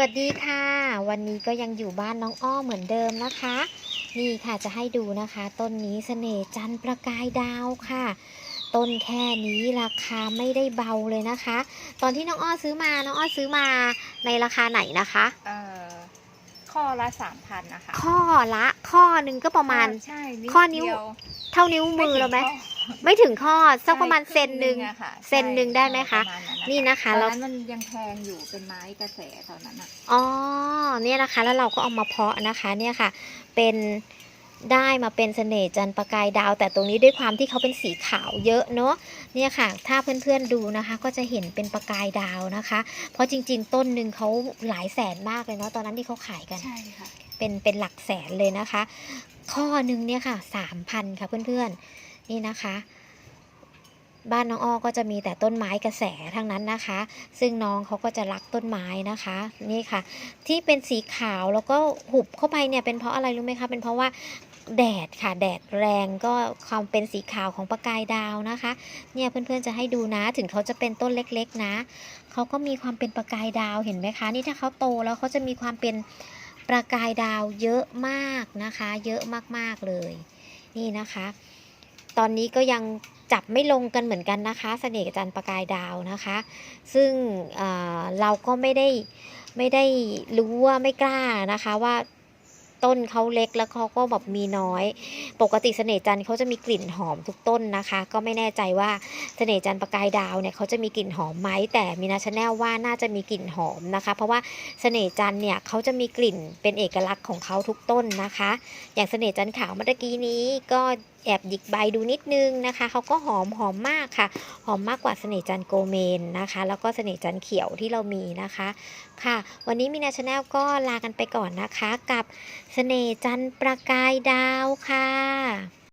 วัสดีค่ะ วันนี้ก็ยังอยู่บ้านน้องอ้อเหมือนเดิมนะคะ นี่ค่ะจะให้ดูนะคะ ต้นนี้เสน่ห์จันทร์ประกายดาวค่ะ ต้นแค่นี้ราคาไม่ได้เบาเลยนะคะ ตอนที่น้องอ้อซื้อมาน้องอ้อซื้อมาในราคาไหนนะคะเอ่อข้อละสามพันนะคะข้อละข้อหนึ่งก็ประมาณใช่ข้อนิ้วเดียเท่านิ้วมือเราไหม ไม่ถึงข้อสักประมาณเซนหนึ่งอะค่ะเซนหนึ่งได้ไหมคะ ปรมาณนี่นะคะตแล้อวนนั้นมันยังแพงอยู่เป็นไม้กระแสตอนนั้นอะ อ๋อเนี่ยนะคะ แล้วเราก็เอามาเพาะนะคะ เนี่ยค่ะ เป็น ได้มาเป็นเสน่ห์จันทร์ประกายดาว แต่ตรงนี้ด้วยความที่เขาเป็นสีขาวเยอะเนาะเนี่ยค่ะ ถ้าเพื่อนๆดูนะคะ ก็จะเห็นเป็นประกายดาวนะคะ เพราะจริง ๆ ต้นหนึ่งเขาหลายแสนมากเลยเนาะตอนนั้นที่เขาขายกันใช่ค่ะเป็นเป็นหลักแสนเลยนะคะ ข้อหนึ่งเนี่ยค่ะสามพันค่ะเพื่อนๆนี่นะคะบ้านน้องอ้อก็จะมีแต่ต้นไม้กระแสทั้งนั้นนะคะ ซึ่งน้องเขาก็จะรักต้นไม้นะคะ นี่ค่ะ ที่เป็นสีขาวแล้วก็หุบเข้าไปเนี่ยเป็นเพราะอะไรรู้ไหมคะ เป็นเพราะว่า แดดค่ะแดดแรงก็ความเป็นสีขาวของประกายดาวนะคะ เนี่ยเพื่อนๆจะให้ดูนะถึงเขาจะเป็นต้นเล็กๆ นะเขาก็มีความเป็นประกายดาวเห็นไหมคะ นี่ถ้าเขาโตแล้วเขาจะมีความเป็นประกายดาวเยอะมากนะคะ เยอะมากๆเลย นี่นะคะ ตอนนี้ก็ยังจับไม่ลงกันเหมือนกันนะคะเสน่ห์จันทร์ประกายดาวนะคะ ซึ่งเเราก็ไม่ได้ไม่ได้รู้ว่าไม่กล้านะคะว่า ต้นเขาเล็กแล้วเขาก็แบบมีน้อย ปกติเสน่ห์จันทร์เขาจะมีกลิ่นหอมทุกต้นนะคะ ก็ไม่แน่ใจว่าเสน่ห์จันทร์ประกายดาวเนี่ยเขาจะมีกลิ่นหอมไหมแต่มีนาชาแนลว่าน่าจะมีกลิ่นหอมนะคะ เพราะว่าเสน่ห์จันทร์เนี่ยเขาจะมีกลิ่นเป็นเอกลักษณ์ของเขาทุกต้นนะคะ อย่างเสน่ห์จันทร์ขาวเมื่อกี้นี้ก็แอบหยิกใบดูนิดนึงนะคะ เขาก็หอมหอมมากค่ะ หอมมากกว่าเสน่ห์จันโกเมนนะคะ แล้วก็เสน่ห์จันเขียวที่เรามีนะคะ ค่ะ วันนี้มีนาชาแนลก็ลากันไปก่อนนะคะ กับเสน่ห์จันประกายดาวค่ะ